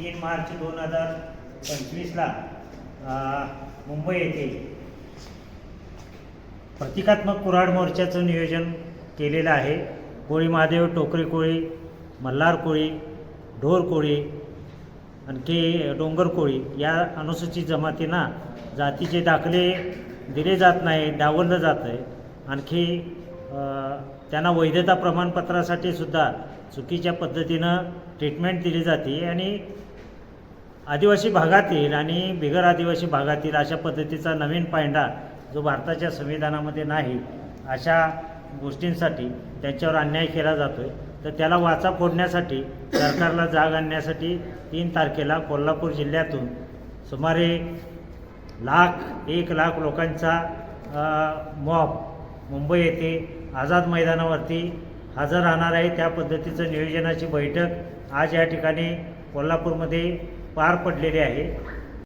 तीन मार्च दोन हजार पंचवीसला मुंबई येथे प्रतिकात्मक कुऱ्हाड मोर्चाचं नियोजन केलेलं आहे. कोळी महादेव टोकरी कोळी मल्हार कोळी ढोर कोळी आणखी डोंगर कोळी या अनुसूचित जमातींना जातीचे दाखले दिले जात नाही डावललं जात आहे. आणखी त्यांना वैधता प्रमाणपत्रासाठी सुद्धा चुकीच्या पद्धतीनं ट्रीटमेंट दिली जाते आणि आदिवासी भागातील आणि बिगर आदिवासी भागातील अशा पद्धतीचा नवीन पायंडा जो भारताच्या संविधानामध्ये नाही अशा गोष्टींसाठी त्यांच्यावर अन्याय केला जातो आहे तर त्याला वाचा फोडण्यासाठी सरकारला जाग आणण्यासाठी तीन तारखेला कोल्हापूर जिल्ह्यातून सुमारे लाख एक लाख लोकांचा मॉब मुंबई येथे आझाद मैदानावरती हजर राहणार आहे. त्या पद्धतीचं नियोजनाची बैठक आज या ठिकाणी कोल्हापूरमध्ये पार पडलेले आहे.